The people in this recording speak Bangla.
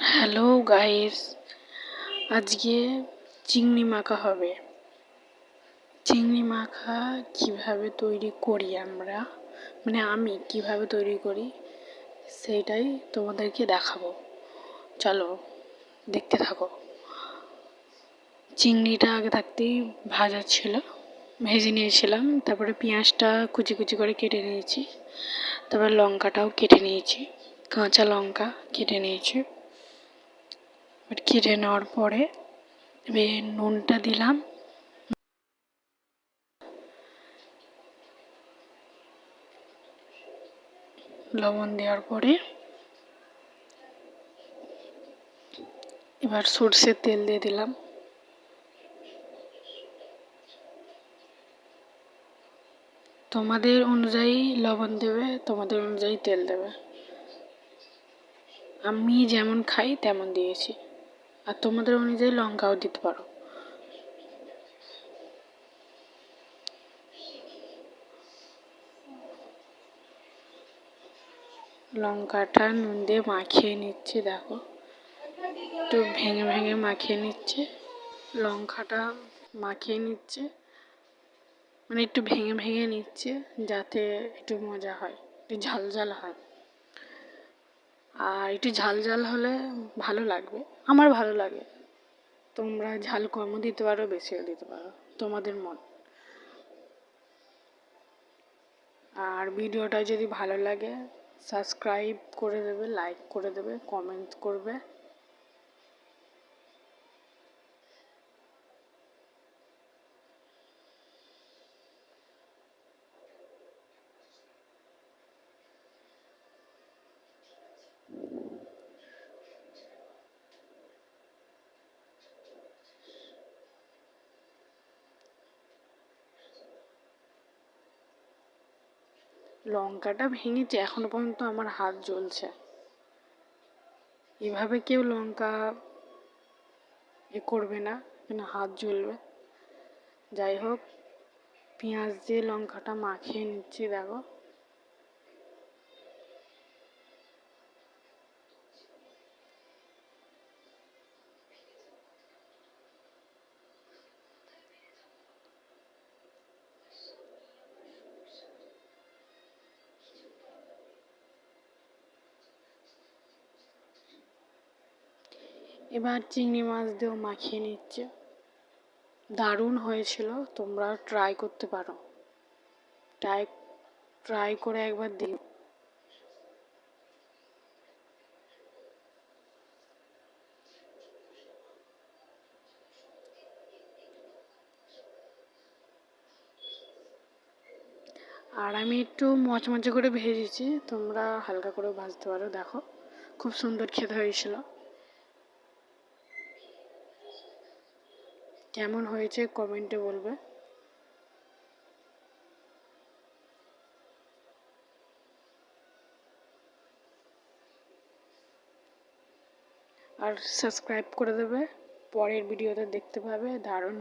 হ্যালো গাইস আজকে চিংড়ি মাখা হবে। চিংড়ি মাখা কীভাবে তৈরি করি আমরা? মানে আমি কীভাবে তৈরি করি সেটাই তোমাদেরকে দেখাবো। চলো, দেখতে থাকো। চিংড়িটা আগে থাকতেই ভাজা ছিল, ভেজে নিয়েছিলাম। তারপরে পেঁয়াজটা কুচি কুচি করে কেটে নিয়েছি। তারপরে লঙ্কাটাও কেটে নিয়েছি, কাঁচা লঙ্কা কেটে নিয়েছি। কেটে নেওয়ার পরে এবার নুনটা দিলাম। লবণ দেওয়ার পরে এবার সর্ষের তেল দিয়ে দিলাম। তোমাদের অনুযায়ী লবণ দেবে, তোমাদের অনুযায়ী তেল দেবে। আমি যেমন খাই, তেমন দিয়েছি। আর তোমাদের অনুযায়ী লঙ্কাও দিতে পারো। লঙ্কাটা নুন দিয়ে মাখিয়ে নিচ্ছি, দেখো। একটু ভেঙে ভেঙে মাখিয়ে নিচ্ছে। লঙ্কাটা মাখিয়ে নিচ্ছে। মানে একটু ভেঙে ভেঙে নিচ্ছে যাতে একটু মজা হয়, একটু ঝাল ঝাল হয়। আর একটু ঝাল ঝাল হলে ভালো লাগবে, আমার ভালো লাগে। তোমরা ঝাল কমও দিতে পারো, বেশিও দিতে পারো, তোমাদের মন। আর ভিডিওটা যদি ভালো লাগে সাবস্ক্রাইব করে দেবে লাইক করে দেবে কমেন্ট করবে। লঙ্কাটা ভেঙেছে, এখনও পর্যন্ত আমার হাত জ্বলছে। এভাবে কেউ লঙ্কা এ করবে না, কেন হাত জ্বলবে? যাই হোক, পেঁয়াজ দিয়ে লঙ্কাটা মাখিয়ে নিচ্ছি, দেখো। এবার চিংড়ি মাছ দিয়েও মাখিয়ে নিচ্ছে। দারুণ হয়েছিল তোমরা ট্রাই করতে পারো। ট্রাই ট্রাই করে একবার দিও আর আমি একটু মচমচে করে ভেজেছি, তোমরা হালকা করে ভাজতে পারো, দেখো। খুব সুন্দর খেতে হয়েছিল। কেমন হয়েছে কমেন্টে বলবে। আর সাবস্ক্রাইব করে দেবে পরের ভিডিওতে দেখতে পাবে দারুণ